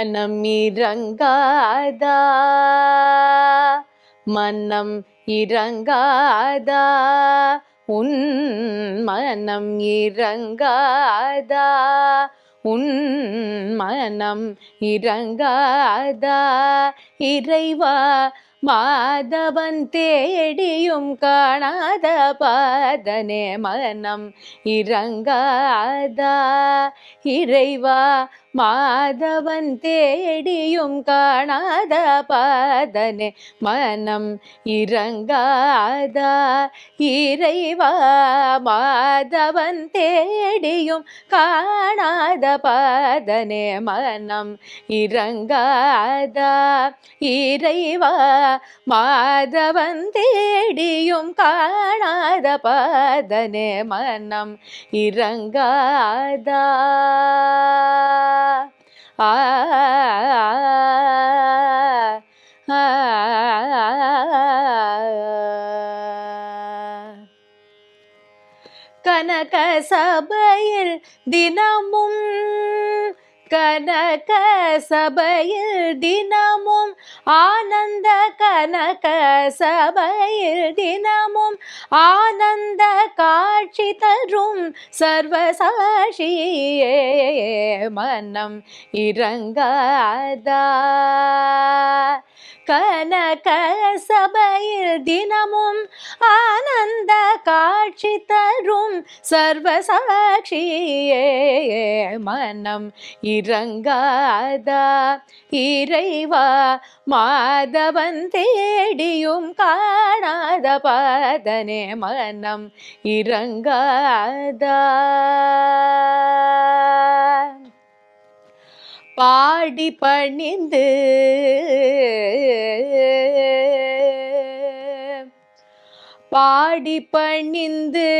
மனம் இறங்காதா? மனம் இறங்காதா? உன் மனம் இறங்காதா? உன் மனம் இறங்காதா? இறைவா மாதவன் தேடியும் காணாத பாதனே மனம் இறங்காதா? இறைவா மாதவன் தேடியும் காணாத பாதனே மனம் இறங்காதா? இறைவா மாதவன் தேடியும் காணாத பாதனே மனம் இறங்காதா? இறைவா மாதவன் தேடியும் காணாத பாதனே மனம் இறங்காதா? கனக சபையில் தினமும் கனக சபையில் தினமும் ஆனந்த கனக சபையில் தினமும் ஆனந்த காட்சி தரும் சர்வசாட்சியே மனம் இறங்காதா. கனக சபையில் தினமும் ஆனந்த காட்சி தரும் சர்வசாட்சியே மனம் இறங்காதா? இறைவா மாதவன் தேடியும் காணாத பாதனே மனம் இறங்காதா? பாடி பணிந்து பாடி பணிந்து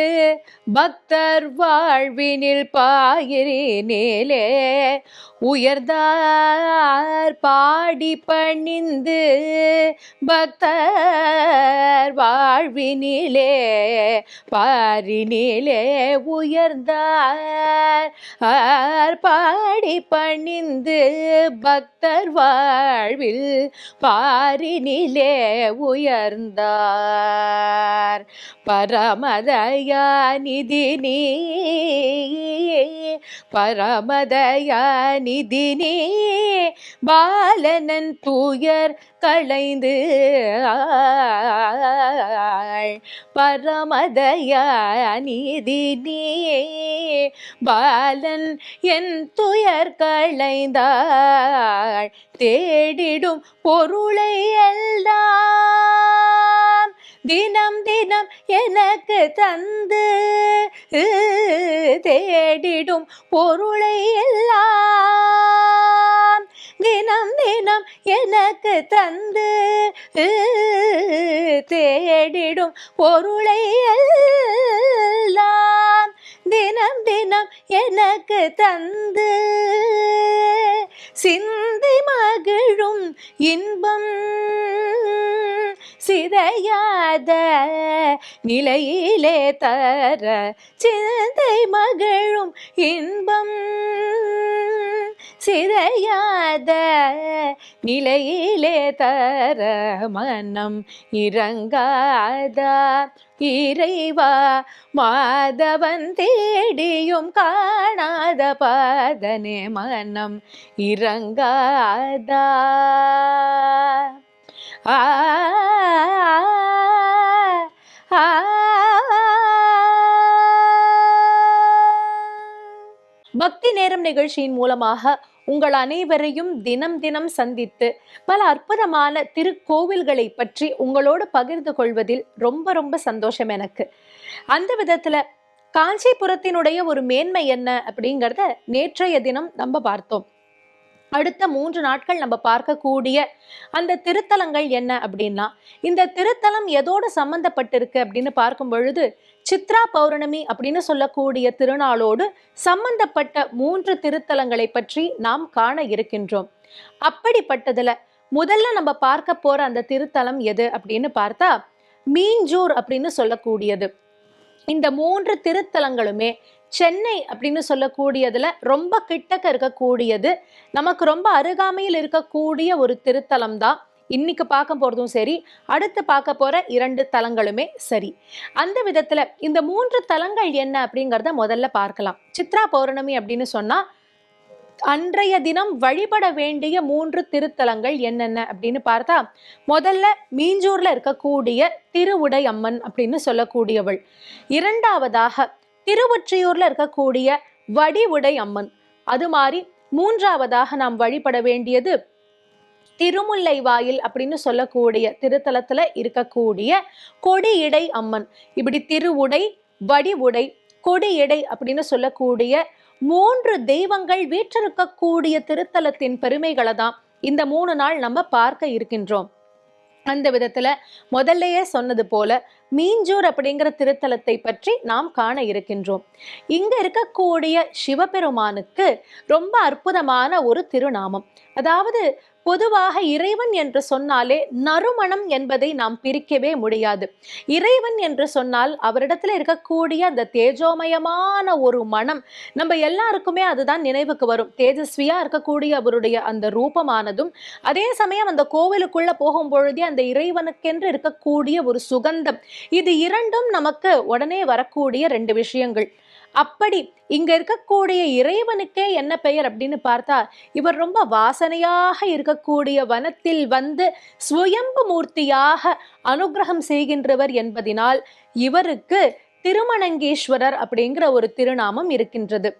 பக்தர் வாழ்வினில் பாயிரினிலே உயர்ந்தார் பாடி பணிந்து பக்தர் வாழ்வினிலே பாரினிலே. உயர்ந்தார் பாடி பணிந்து பக்தர் வாழ்வில் பாரினிலே உயர்ந்தார். பரமதயா நிதி நீ பரமதயா நிதி நீ பாலனன் தூயர் களைந்து ஆள். பரமதயா நிதி நீ பாலன் என் துயர் களைந்தாள் தேடிடும் பொருளை எல்லாம் தினம் தினம் எனக்கு தந்து தேடிடும் பொருளை எல்லாம். தினம் தினம் எனக்கு தந்து தேடிடும் பொருளை எல்லாம். தினம் தினம் எனக்கு தந்து சிந்தை மகிழும் இன்பம். சிதையாத நிலையிலே தர சிந்தை மகளும் இன்பம். சிதையாத நிலையிலே தர மனம் இறங்காதா? இறைவா மாதவன் தேடியும் காணாத பாதனே மனம் இறங்காதா? ஆ ஆ, பக்தி நேரம் நிகழ்ச்சியின் மூலமாக உங்கள் அனைவரையும் தினம் தினம் சந்தித்து பல அற்புதமான திருக்கோவில்களை பற்றி உங்களோடு பகிர்ந்து கொள்வதில் ரொம்ப ரொம்ப சந்தோஷம் எனக்கு அந்த விதத்தில் காஞ்சிபுரத்தினுடைய ஒரு மேன்மை என்ன அப்படிங்கிறத நேற்றைய தினம் நம்ம பார்த்தோம் அடுத்த மூன்று நாட்கள் நம்ம பார்க்கக்கூடிய அந்த திருத்தலங்கள் என்ன அப்படின்னா இந்த திருத்தலம் எதோடு சம்பந்தப்பட்டிருக்கு அப்படின்னு பார்க்கும் பொழுது சித்ரா பௌர்ணமி அப்படின்னு சொல்லக்கூடிய திருநாளோடு சம்பந்தப்பட்ட மூன்று திருத்தலங்களை பற்றி நாம் காண இருக்கின்றோம். அப்படிப்பட்டதுல முதல்ல நம்ம பார்க்க போற அந்த திருத்தலம் எது அப்படின்னு பார்த்தா மீஞ்சூர் அப்படின்னு சொல்லக்கூடியது. இந்த மூன்று திருத்தலங்களுமே சென்னை அப்படின்னு சொல்லக்கூடியதில் ரொம்ப கிட்டக்க இருக்கக்கூடியது நமக்கு ரொம்ப அருகாமையில் இருக்கக்கூடிய ஒரு திருத்தலம் தான் இன்னைக்கு பார்க்க போகிறதும் சரி அடுத்து பார்க்க போகிற இரண்டு தலங்களுமே சரி. அந்த விதத்தில் இந்த மூன்று தலங்கள் என்ன அப்படிங்கிறத முதல்ல பார்க்கலாம். சித்ரா பௌர்ணமி அப்படின்னு சொன்னால் அன்றைய தினம் வழிபட வேண்டிய மூன்று திருத்தலங்கள் என்னென்ன அப்படின்னு பார்த்தா முதல்ல மீஞ்சூர்ல இருக்கக்கூடிய திருவுடை அம்மன் அப்படின்னு சொல்லக்கூடியவள். இரண்டாவதாக திருவொற்றியூர்ல இருக்கக்கூடிய வடிவுடை அம்மன். அது மாதிரி மூன்றாவதாக நாம் வழிபட வேண்டியது திருமுல்லை வாயில் அப்படின்னு சொல்லக்கூடிய திருத்தலத்துல இருக்கக்கூடிய கொடியிடை அம்மன். இப்படி திருவுடை வடிவுடை கொடியடை அப்படின்னு சொல்லக்கூடிய மூன்று தெய்வங்கள் வீற்றிருக்கக்கூடிய திருத்தலத்தின் பெருமைகளை தான் இந்த மூணு நாள் நம்ம பார்க்க இருக்கின்றோம். அந்த விதத்துல முதல்லயே சொன்னது போல மீஞ்சூர் அப்படிங்கிற திருத்தலத்தை பற்றி நாம் காண இருக்கின்றோம். இங்க இருக்கக்கூடிய சிவபெருமானுக்கு ரொம்ப அற்புதமான ஒரு திருநாமம். அதாவது பொதுவாக இறைவன் என்று சொன்னாலே நறுமணம் என்பதை நாம் பிரிக்கவே முடியாது. இறைவன் என்று சொன்னால் அவரிடத்துல இருக்கக்கூடிய அந்த தேஜோமயமான ஒரு மனம் நம்ம எல்லாருக்குமே அதுதான் நினைவுக்கு வரும். தேஜஸ்வியா இருக்கக்கூடிய அவருடைய அந்த ரூபமானதும் அதே சமயம் அந்த கோவிலுக்குள்ள போகும் பொழுதே அந்த இறைவனுக்கென்று இருக்கக்கூடிய ஒரு சுகந்தம். இது இரண்டும் நமக்கு உடனே வரக்கூடிய ரெண்டு விஷயங்கள். அப்படி இங்க இருக்கக்கூடிய இறைவனுக்கே என்ன பெயர் அப்படின்னு பார்த்தா இவர் ரொம்ப வாசனையாக இருக்கக்கூடிய வனத்தில் வந்து சுயம்பு மூர்த்தியாக அனுகிரகம் செய்கின்றவர் என்பதினால் இவருக்கு திருமணங்கேஸ்வரர் அப்படிங்கிற ஒரு திருநாமம் இருக்கின்றது.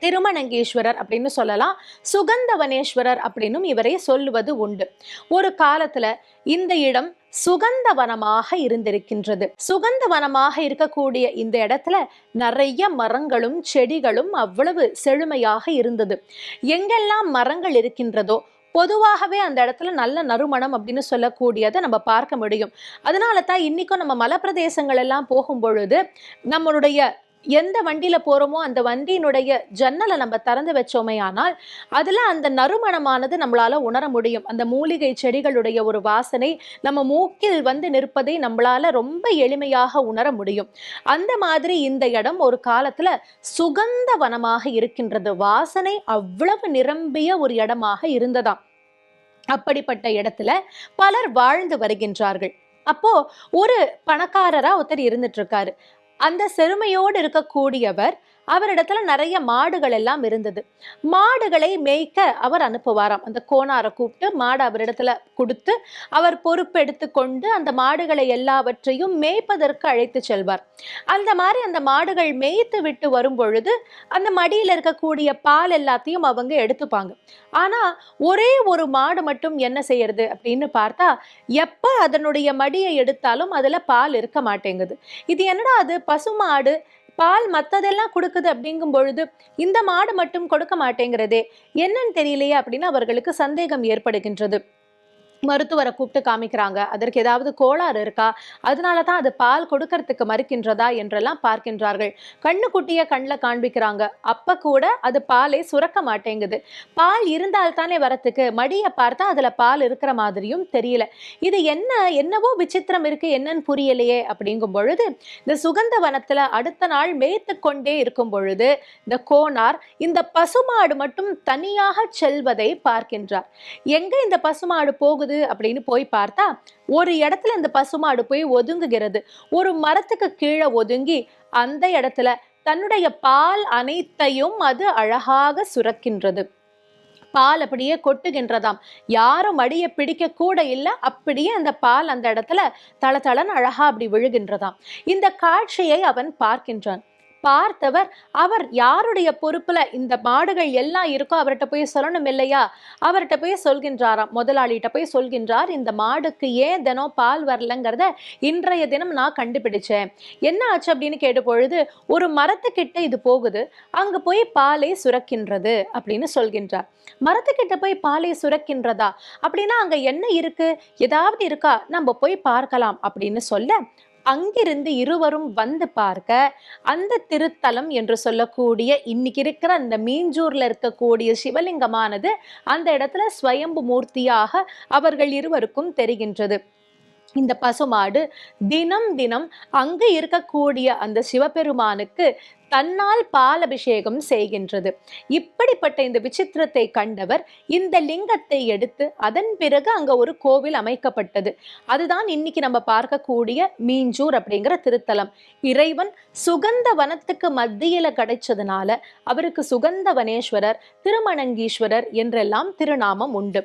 திருமணங்கேஸ்வரர் அப்படின்னு சொல்லலாம். சுகந்தவனேஸ்வரர் அப்படின்னும் இவரை சொல்லுவது உண்டு. ஒரு காலத்துல இந்த இடம் சுகந்த வனமாக இருந்திருக்கின்றது. சுகந்த வனமாக இருக்கக்கூடிய இந்த இடத்துல நிறைய மரங்களும் செடிகளும் அவ்வளவு செழுமையாக இருந்தது. எங்கெல்லாம் மரங்கள் இருக்கின்றதோ பொதுவாகவே அந்த இடத்துல நல்ல நறுமணம் அப்படின்னு சொல்லக்கூடியதை நம்ம பார்க்க முடியும். அதனால தான் இன்னைக்கும் நம்ம மலைப்பிரதேசங்கள் எல்லாம் போகும் பொழுது நம்மளுடைய எந்த வண்டியில போறோமோ அந்த வண்டியினுடைய ஜன்னலை நம்ம திறந்து வச்சோமே ஆனால் அதுல அந்த நறுமணமானது நம்மளால உணர முடியும். அந்த மூலிகை செடிகளுடைய ஒரு வாசனை நம்ம மூக்கில் வந்து நிற்பதை நம்மளால ரொம்ப எளிமையாக உணர முடியும். அந்த மாதிரி இந்த இடம் ஒரு காலத்துல சுகந்த வனமாக இருக்கின்றது. வாசனை அவ்வளவு நிரம்பிய ஒரு இடமாக இருந்ததாம். அப்படிப்பட்ட இடத்துல பலர் வாழ்ந்து வருகின்றார்கள். அப்போ ஒரு பணக்காரரா ஒருத்தர் இருந்துட்டு இருக்காரு. அந்த செருமையோடு இருக்கக்கூடியவர் அவரிடத்துல நிறைய மாடுகள் எல்லாம் இருந்தது. மாடுகளை மேய்க்க அவர் அனுப்புவாராம். அந்த கோனாரை கூப்பிட்டு மாடு அவரிடத்துல கொடுத்து அவர் பொறுப்பெடுத்து கொண்டு அந்த மாடுகளை எல்லாவற்றையும் மேய்ப்பதற்கு அழைத்து செல்வார். அந்த மாதிரி அந்த மாடுகள் மேய்த்து விட்டு வரும் பொழுது அந்த மடியில் இருக்கக்கூடிய பால் எல்லாத்தையும் அவங்க எடுத்துப்பாங்க. ஆனா ஒரே ஒரு மாடு மட்டும் என்ன செய்யறது அப்படின்னு பார்த்தா எப்ப அதனுடைய மடியை எடுத்தாலும் அதுல பால் இருக்க மாட்டேங்குது. இது என்னடா அது? பசுமாடு பால் மற்றதெல்லாம் கொடுக்குது அப்படிங்கும் பொழுது இந்த மாடு மட்டும் கொடுக்க மாட்டேங்கிறதே என்னன்னு தெரியலையே அப்படின்னு அவர்களுக்கு சந்தேகம் ஏற்படுகின்றது. மருத்துவரை கூப்பிட்டு காமிக்கிறாங்க. அதற்கு ஏதாவது கோளாறு இருக்கா? அதனால தான் அது பால் கொடுக்கறதுக்கு மறுக்கின்றதா என்றெல்லாம் பார்க்கின்றார்கள். கண்ணுக்குட்டியை கண்ணில் காண்பிக்கிறாங்க. அப்போ கூட அது பாலை சுரக்க மாட்டேங்குது. பால் இருந்தால் தானே வரத்துக்கு? மடியை பார்த்தா அதில் பால் இருக்கிற மாதிரியும் தெரியல. இது என்ன என்னவோ விசித்திரம் இருக்கு என்னன்னு புரியலையே அப்படிங்கும் பொழுது இந்த சுகந்த வனத்தில் அடுத்த நாள் மேய்த்து கொண்டே இருக்கும் பொழுது இந்த கோனார் இந்த பசுமாடு மட்டும் தனியாக செல்வதை பார்க்கின்றார். எங்க இந்த பசுமாடு போகுது அப்படின்னு போய் பார்த்தா ஒரு இடத்துல இந்த பசுமாடு போய் ஒதுங்குகிறது. ஒரு மரத்துக்கு கீழே ஒதுங்கி அந்த இடத்துல தன்னுடைய பால் அனைத்தையும் அது அழகாக சுரக்கின்றது. பால் அப்படியே கொட்டுகின்றதாம். யாரும் மடியை பிடிக்க கூட இல்லை அப்படியே அந்த பால் அந்த இடத்துல தளதளன்னு அழகா அப்படி விழுகின்றதாம். இந்த காட்சியை அவன் பார்க்கின்றான். பார்த்தவர் அவர் யாருடைய பொறுப்புல இந்த மாடுகள் எல்லாம் இருக்கோ அவர்கிட்ட போய் சொல்லணும் இல்லையா? அவர்கிட்ட போய் சொல்கின்றாராம். முதலாளிகிட்ட போய் சொல்கின்றார் இந்த மாடுக்கு ஏன் தினம் பால் வரலங்கிறத இன்றைய தினம் நான் கண்டுபிடிச்சேன். என்ன ஆச்சு அப்படின்னு கேட்ட பொழுது ஒரு மரத்துக்கிட்ட இது போகுது அங்க போய் பாலை சுரக்கின்றது அப்படின்னு சொல்கின்றார். மரத்துக்கிட்ட போய் பாலை சுரக்கின்றதா? அப்படின்னா அங்க என்ன இருக்கு? ஏதாவது இருக்கா? நம்ம போய் பார்க்கலாம் அப்படின்னு சொல்ல அங்கிருந்து இருவரும் வந்து பார்க்க அந்த திருத்தலம் என்று சொல்லக்கூடிய இன்னைக்கு இருக்கிற அந்த மீஞ்சூர்ல இருக்கக்கூடிய சிவலிங்கமானது அந்த இடத்துல ஸ்வயம்பு மூர்த்தியாக அவர்கள் இருவருக்கும் தெரிகின்றது. இந்த பசுமாடு தினம் தினம் அங்கு இருக்கக்கூடிய அந்த சிவபெருமானுக்கு தன்னால் பால் அபிஷேகம் செய்கின்றது. இப்படிப்பட்ட இந்த விசித்திரத்தை கண்டவர் இந்த லிங்கத்தை எடுத்து அதன் பிறகு அங்க ஒரு கோவில் அமைக்கப்பட்டது. அதுதான் இன்னைக்கு நம்ம பார்க்கக்கூடிய மீஞ்சூர் அப்படிங்கிற திருத்தலம். இறைவன் சுகந்த வனத்துக்கு மத்தியில கிடைச்சதுனால அவருக்கு சுகந்த வனேஸ்வரர் திருமணங்கீஸ்வரர் என்றெல்லாம் திருநாமம் உண்டு.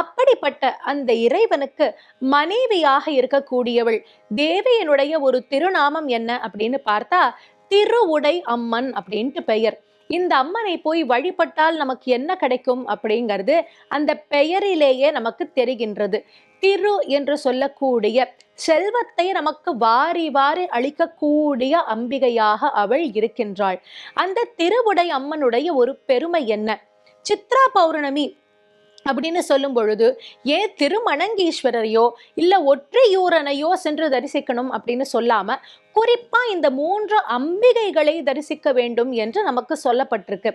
அப்படிப்பட்ட அந்த இறைவனுக்கு மனைவியாக இருக்கக்கூடியவள் தேவியனுடைய ஒரு திருநாமம் என்ன அப்படின்னு பார்த்தா திருவுடை அம்மன் அப்படின்ட்டு பெயர். இந்த அம்மனை போய் வழிபட்டால் நமக்கு என்ன கிடைக்கும் அப்படிங்கிறது அந்த பெயரிலேயே நமக்கு தெரிகின்றது. திரு என்று சொல்லக்கூடிய செல்வத்தை நமக்கு வாரி வாரி அளிக்கக்கூடிய அம்பிகையாக அவள் இருக்கின்றாள். அந்த திருவுடை அம்மனுடைய ஒரு பெருமை என்ன? சித்ரா பௌர்ணமி அப்படின்னு சொல்லும் பொழுது ஏன் திருமணங்கீஸ்வரரையோ இல்லை ஒற்றையூரனையோ சென்று தரிசிக்கணும் அப்படின்னு சொல்லாமல் குறிப்பாக இந்த மூன்று அம்பிகைகளை தரிசிக்க வேண்டும் என்று நமக்கு சொல்லப்பட்டிருக்கு.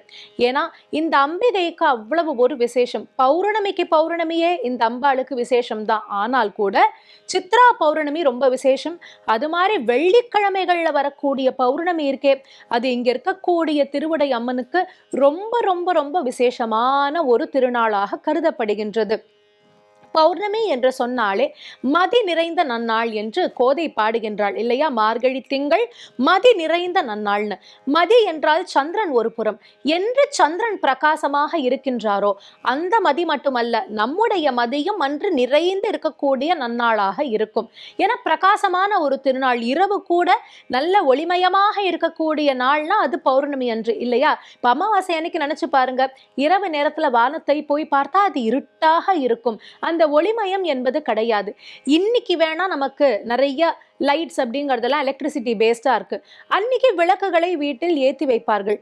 ஏன்னா இந்த அம்பிகைக்கு அவ்வளவு ஒரு விசேஷம். பௌர்ணமிக்கு பௌர்ணமியே இந்த அம்பாளுக்கு விசேஷம் தான். ஆனால் கூட சித்ரா பௌர்ணமி ரொம்ப விசேஷம். அது மாதிரி வெள்ளிக்கிழமைகளில் வரக்கூடிய பௌர்ணமி இருக்கே அது இங்கே இருக்கக்கூடிய திருவுடை அம்மனுக்கு ரொம்ப ரொம்ப ரொம்ப விசேஷமான ஒரு திருநாளாக கருதப்படுகின்றது. பௌர்ணமி என்று சொன்னாலே மதி நிறைந்த நன்னாள் என்று கோதை பாடுகின்றாள் இல்லையா? மார்கழி திங்கள் மதி நிறைந்த நன்னாள்னு. மதி என்றால் சந்திரன் ஒரு புறம். என்று சந்திரன் பிரகாசமாக இருக்கின்றாரோ அந்த மதி மட்டுமல்ல நம்முடைய மதியும் அன்று நிறைந்து இருக்கக்கூடிய நன்னாளாக இருக்கும். என பிரகாசமான ஒரு திருநாள் இரவு கூட நல்ல ஒளிமயமாக இருக்கக்கூடிய நாள்னா அது பௌர்ணமி அன்று இல்லையா? இப்போ அமாவாசை அன்னைக்கு நினைச்சு பாருங்க இரவு நேரத்துல வானத்தை போய் பார்த்தா அது இருட்டாக இருக்கும். அந்த ஒளிமயம் என்பது கிடையாது. இன்னைக்கு வேணா நமக்கு நிறைய லைட்ஸ் அப்படிங்கிறதெல்லாம் எலக்ட்ரிசிட்டி பேஸ்டா இருக்கு. அன்னைக்கு விளக்குகளை வீட்டில் ஏத்தி வைப்பார்கள்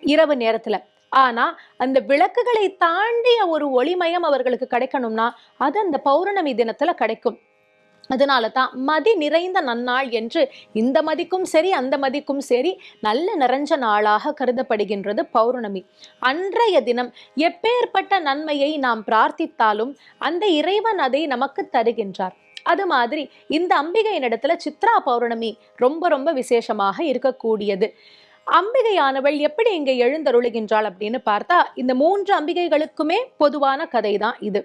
இரவு நேரத்துல. ஆனா அந்த விளக்குகளை தாண்டிய ஒரு ஒளிமயம் அவர்களுக்கு கிடைக்கணும்னா அது அந்த பௌர்ணமி தினத்துல கிடைக்கும். அதனால தான் மதி நிறைந்த நன்னாள் என்று இந்த மதிக்கும் சரி அந்த மதிக்கும் சரி நல்ல நிறைஞ்ச நாளாக கருதப்படுகின்றது பௌர்ணமி. அன்றைய தினம் எப்பேற்பட்ட நன்மையை நாம் பிரார்த்தித்தாலும் அந்த இறைவன் அதை நமக்கு தருகின்றார். அது மாதிரி இந்த அம்பிகையினிடத்துல சித்ரா பௌர்ணமி ரொம்ப ரொம்ப விசேஷமாக இருக்கக்கூடியது. அம்பிகையானவள் எப்படி இங்கே எழுந்தருளுகின்றாள் அப்படின்னு பார்த்தா இந்த மூன்று அம்பிகைகளுக்குமே பொதுவான கதை தான் இது.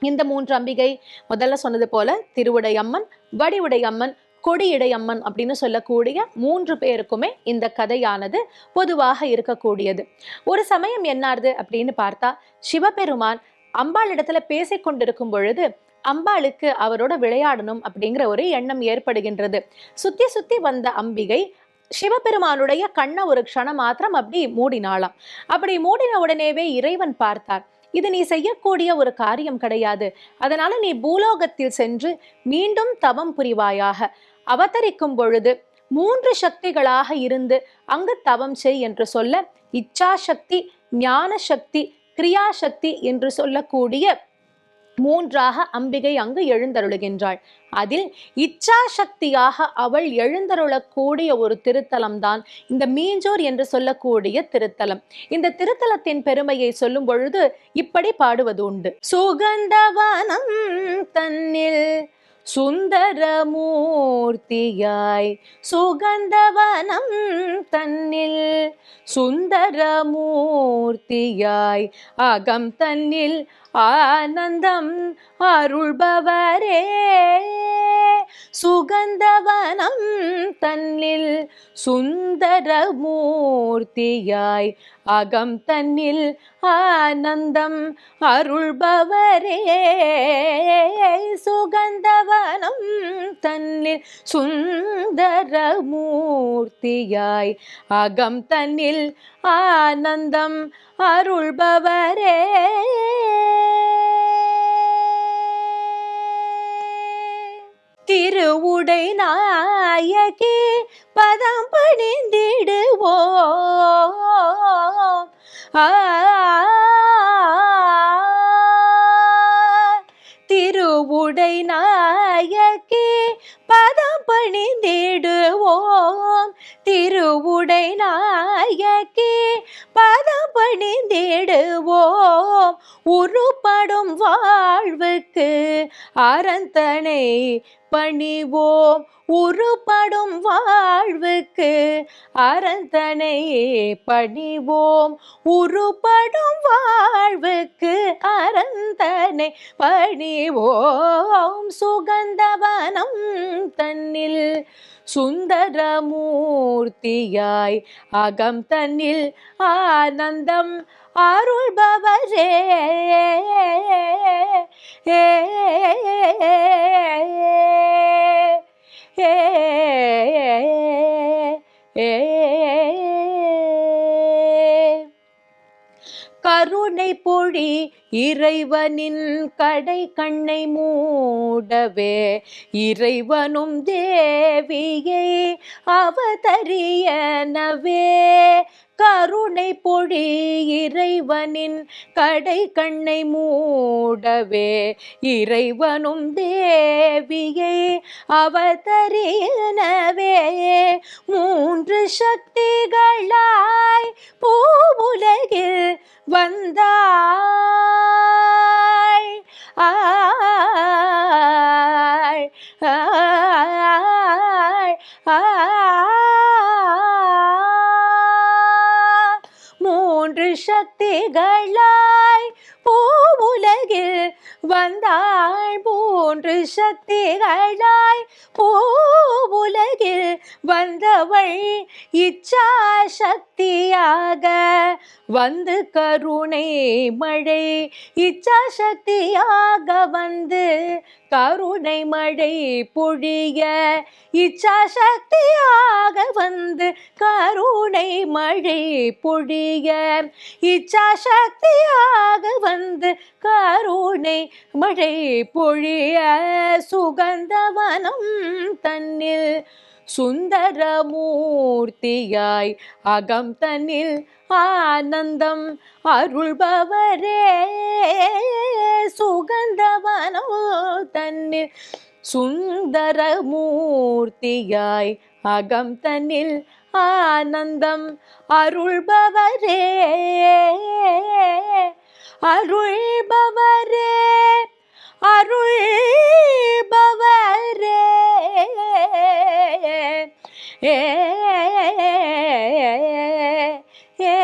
இந்த மூன்று அம்பிகை முதல்ல சொன்னது போல திருவுடையம்மன் வடிவுடையம்மன் கொடியிடையம்மன் அப்படின்னு சொல்லக்கூடிய மூன்று பேருக்குமே இந்த கதையானது பொதுவாக இருக்கக்கூடியது. ஒரு சமயம் என்னாருது அப்படின்னு பார்த்தா சிவபெருமான் அம்பாள் இடத்துல பேசிக்கொண்டிருக்கும் பொழுது அம்பாளுக்கு அவரோட விளையாடணும் அப்படிங்கிற ஒரு எண்ணம் ஏற்படுகின்றது. சுத்தி சுத்தி வந்த அம்பிகை சிவபெருமானுடைய கண்ணை ஒரு க்ஷணம் மாத்திரம் அப்படி மூடினாளாம். அப்படி மூடின உடனேவே இறைவன் பார்த்தார் இது நீ செய்யக்கூடிய ஒரு காரியம் கிடையாது. அதனால நீ பூலோகத்தில் சென்று மீண்டும் தவம் புரிவாயாக. அவதரிக்கும் பொழுது மூன்று சக்திகளாக இருந்து அங்கு தவம் செய் என்று சொல்ல இச்சாசக்தி ஞான சக்தி கிரியாசக்தி என்று சொல்லக்கூடிய மூன்றாக அம்பிகை அங்கு எழுந்தருளுகின்றாள். அதில் இச்சா சக்தியாக அவள் எழுந்தருளக்கூடிய ஒரு திருத்தலம் தான் இந்த மீஞ்சூர் என்று சொல்லக்கூடிய திருத்தலம். இந்த திருத்தலத்தின் பெருமையை சொல்லும் பொழுது இப்படி பாடுவது உண்டு. சுகந்தவனம் தன்னில் சுந்தரமூர்த்தியாய் சுகந்தவனம் தன்னில் சுந்தரமூர்த்தியாய் அகம் தன்னில் ஆனந்தம் அருள்பவரே. சுகந்தவனம் தன்னில் சுந்தரமூர்த்தியாய். அகம் தன்னில் ஆனந்தம் அருள்பவரே. சுகந்தவனம் தன்னில் சுந்தரமூர்த்தியாய். அகம் தன்னில் ஆனந்தம் அருள்பவரே. திருவுடை நாயகி பதம் பணிந்திடுவோம். திருவுடை நாயகி பதம் பணிந்திடுவோம். திருவுடை நாயகி பதம் பணிந்திடுவோம் உருப்படும் வாழ்வுக்கு அறந்தனை பணிவோம். உருப்படும் வாழ்வுக்கு அறந்தனையே பணிவோம். உருப்படும் வாழ்வுக்கு அறந்தனை பணிவோம். சுகந்தவனம் தன்னில் சுந்தரமூர்த்தியாய் அகம் தன்னில் ஆனந்த ஆனந்தம் அருள்பவரே. ஏ கருணை பொழி இறைவனின் கடை கண்ணை மூடவே இறைவனும் தேவியை அவதரியனவே கருணை பொழி இறைவனின் கடை கண்ணை மூடவே இறைவனும் தேவியை அவதரியனவே மூன்று சக்திகளாய் பூவுலகில் வந்தாய். ஆய் ஆய் ஆய் சக்திகளாய் பூவுலகில் வந்தாள் மூன்று சக்திகளாய் பூவுலகில் வந்தவள் இச்சா சக்தியாக வந்து கருணை மழை இச்சா சக்தியாக வந்து கருணை மழை பொழிய. இச்சா சக்தியாக வந்து கருணை மழை பொழிய. இச்சா சக்தியாக வந்து கருணை மழை பொழிய. சுகந்தவனம் தன்னில் சுந்தரமூர்த்தியாய் அகம் தன்னில் ஆனந்தம் அருள்பவரே. சுகந்தவனோ தன்னில் சுந்தரமூர்த்தியாய் அகம் தன்னில் ஆனந்தம் அருள்பவரே. அருள்பவரே. அருள்பவரே ஏ ஏ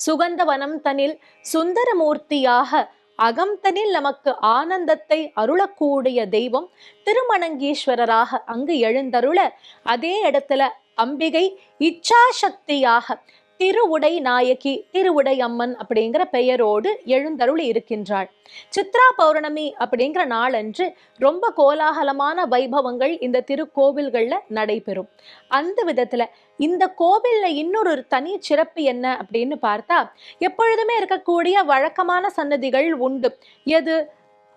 சுகந்தவனம் தனில் சுந்தரமூர்த்தியாக அகம்தனில் நமக்கு ஆனந்தத்தை அருளக்கூடிய தெய்வம் திருமணங்கீஸ்வரராக அங்கு எழுந்தருள அதே இடத்துல அம்பிகை இச்சாசக்தியாக திருவுடை நாயகி திருவுடை அம்மன் அப்படிங்கிற பெயரோடு எழுந்தருளி இருக்கின்றாள். சித்ரா பௌர்ணமி அப்படிங்கிற நாளன்று ரொம்ப கோலாகலமான வைபவங்கள் இந்த திருக்கோவில்கள்ல நடைபெறும். அந்த விதத்துல இந்த கோவில்ல இன்னொரு தனி சிறப்பு என்ன அப்படின்னு பார்த்தா எப்பொழுதுமே இருக்கக்கூடிய வழக்கமான சன்னதிகள் உண்டு. எது?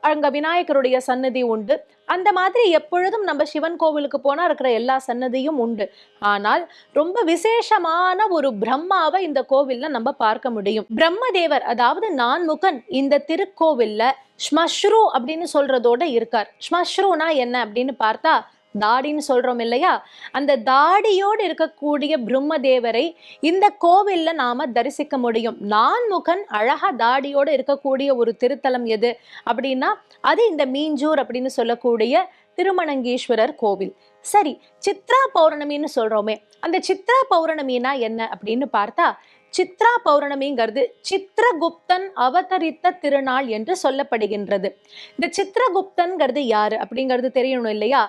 அங்க விநாயகருடைய சன்னதி உண்டு. அந்த மாதிரி எப்பொழுதும் நம்ம சிவன் கோவிலுக்கு போனா இருக்கிற எல்லா சன்னதியும் உண்டு. ஆனால் ரொம்ப விசேஷமான ஒரு பிரம்மாவை இந்த கோவில்ல நம்ம பார்க்க முடியும். பிரம்மதேவர் அதாவது நான்முகன் இந்த திருக்கோவில்ல ஸ்மஷ்ரு அப்படின்னு சொல்றதோட இருக்கார். ஸ்மஷ்ருனா என்ன அப்படின்னு பார்த்தா தாடின்னு சொல்கிறோம் இல்லையா? அந்த தாடியோடு இருக்கக்கூடிய பிரம்மதேவரை இந்த கோவிலில் நாம் தரிசிக்க முடியும். நான்முகன் அழகா தாடியோடு இருக்கக்கூடிய ஒரு திருத்தலம் எது அப்படின்னா அது இந்த மீஞ்சூர் அப்படின்னு சொல்லக்கூடிய திருமணங்கீஸ்வரர் கோவில். சரி சித்ரா பௌர்ணமின்னு சொல்கிறோமே அந்த சித்ரா பௌர்ணமினா என்ன அப்படின்னு பார்த்தா சித்ரா பௌர்ணமிங்கிறது சித்ரகுப்தன் அவதரித்த திருநாள் என்று சொல்லப்படுகின்றது. இந்த சித்ரகுப்தன்கிறது யாரு அப்படிங்கிறது தெரியணும் இல்லையா?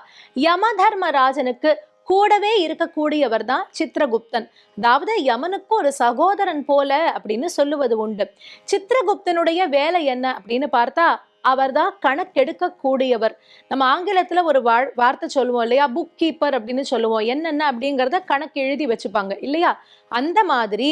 யம தர்மராஜனுக்கு கூடவே இருக்கக்கூடியவர் தான் சித்ரகுப்தன். அதாவது யமனுக்கு ஒரு சகோதரன் போல அப்படின்னு சொல்லுவது உண்டு. சித்ரகுப்தனுடைய வேலை என்ன அப்படின்னு பார்த்தா அவர் தான் கணக்கெடுக்கக்கூடியவர் நம்ம ஆங்கிலத்துல ஒரு வாழ் வார்த்தை சொல்லுவோம் இல்லையா? புக் கீப்பர் அப்படின்னு சொல்லுவோம். என்னென்ன அப்படிங்கிறத கணக்கு எழுதி வச்சுப்பாங்க இல்லையா? அந்த மாதிரி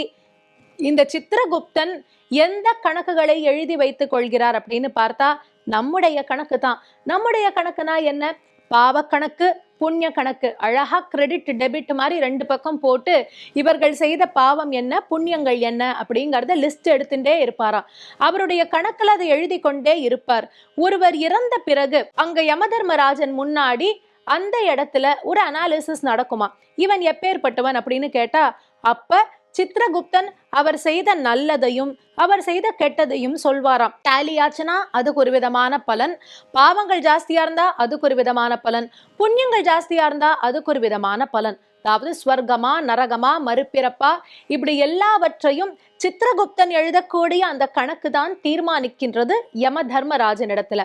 இந்த சித்திரகுப்தன் எந்த கணக்குகளை எழுதி வைத்துக் கொள்கிறார் அப்படின்னு பார்த்தா நம்முடைய கணக்கு தான். நம்முடைய கணக்குனா என்ன? பாவ கணக்கு புண்ணிய கணக்கு. அழகா கிரெடிட் டெபிட் மாதிரி ரெண்டு பக்கம் போட்டு இவர்கள் செய்த பாவம் என்ன? புண்ணியங்கள் என்ன? அப்படிங்கறத லிஸ்ட் எடுத்துட்டே இருப்பாராம் அவருடைய கணக்கில் அதை எழுதி கொண்டே இருப்பார். ஒருவர் இறந்த பிறகு அங்க யமதர்மராஜன் முன்னாடி அந்த இடத்துல ஒரு அனாலிசிஸ் நடக்குமா? இவன் எப்பேற்பட்டவன் அப்படின்னு கேட்டா அப்ப சித்திரகுப்தன் அவர் செய்த நல்லதையும் அவர் செய்த கெட்டதையும் சொல்வாராம். டேலி ஆச்சுன்னா அதுக்கு ஒரு விதமான பலன். பாவங்கள் ஜாஸ்தியா இருந்தா அதுக்கு ஒரு விதமான பலன். புண்ணியங்கள் ஜாஸ்தியா இருந்தா அதுக்கு ஒரு விதமான பலன். அதாவது ஸ்வர்க்கமா நரகமா மறுபிறப்பா இப்படி எல்லாவற்றையும் சித்திரகுப்தன் எழுதக்கூடிய அந்த கணக்கு தான் தீர்மானிக்கின்றது யம தர்மராஜனிடத்துல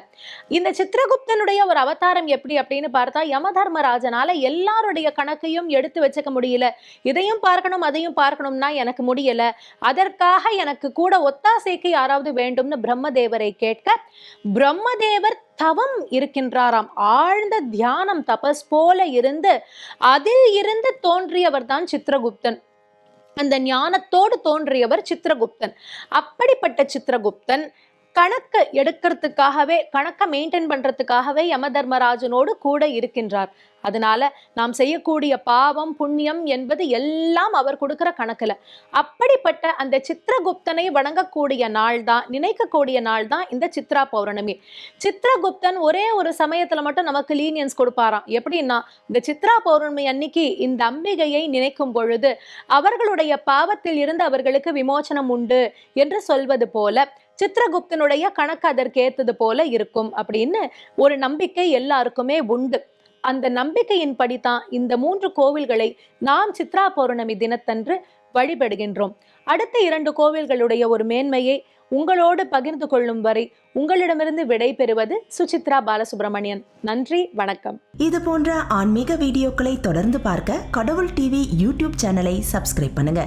இந்த சித்திரகுப்தனுடைய ஒரு அவதாரம் எப்படி அப்படின்னு பார்த்தா யம தர்மராஜனால எல்லாருடைய கணக்கையும் எடுத்து வச்சுக்க முடியல. இதையும் பார்க்கணும் அதையும் பார்க்கணும்னா எனக்கு முடியல. அதற்காக எனக்கு கூட ஒத்தாசைக்கு யாராவது வேண்டும்னு பிரம்மதேவரை கேட்க பிரம்மதேவர் தவம் இருக்கின்றாராம். ஆழ்ந்த தியானம் தபஸ் போல இருந்து அதில் இருந்து தோன்றியவர் தான் சித்திரகுப்தன் அந்த ஞானத்தோடு தோன்றியவர் சித்திரகுப்தன். அப்படிப்பட்ட சித்திரகுப்தன் கணக்கை எடுக்கிறதுக்காகவே கணக்கை மெயின்டைன் பண்றதுக்காகவே யம தர்மராஜனோடு கூட இருக்கின்றார். அதனால நாம் செய்யக்கூடிய பாவம் புண்ணியம் என்பது எல்லாம் அவர் கொடுக்கிற கணக்குல. அப்படிப்பட்ட அந்த சித்திரகுப்தனை வணங்கக்கூடிய நாள் தான் நினைக்கக்கூடிய நாள் தான் இந்த சித்ரா பௌர்ணமி. சித்திரகுப்தன் ஒரே ஒரு சமயத்துல மட்டும் நமக்கு லீனியன்ஸ் கொடுப்பாராம். எப்படின்னா இந்த சித்ரா பௌர்ணமி அன்னைக்கு இந்த அம்பிகையை நினைக்கும் பொழுது அவர்களுடைய பாவத்தில் இருந்து அவர்களுக்கு விமோச்சனம் உண்டு என்று சொல்வது போல சித்திரகுப்தனுடைய கணக்கு அதற்கு ஏத்தது போல இருக்கும் அப்படின்னு ஒரு நம்பிக்கை எல்லாருக்குமே உண்டு. அந்த நம்பிக்கையின்படி தான் இந்த மூன்று கோவில்களை நாம் சித்ரா பௌர்ணமி தினத்தன்று வழிபடுகின்றோம். அடுத்த இரண்டு கோவில்களுடைய ஒரு மேன்மையை உங்களோடு பகிர்ந்து கொள்ளும் வரை உங்களிடமிருந்து விடை பெறுவது சுசித்ரா பாலசுப்ரமணியன். நன்றி வணக்கம். இது போன்ற ஆன்மீக வீடியோக்களை தொடர்ந்து பார்க்க கடவுள் டிவி யூடியூப் சேனலை சப்ஸ்கிரைப் பண்ணுங்க.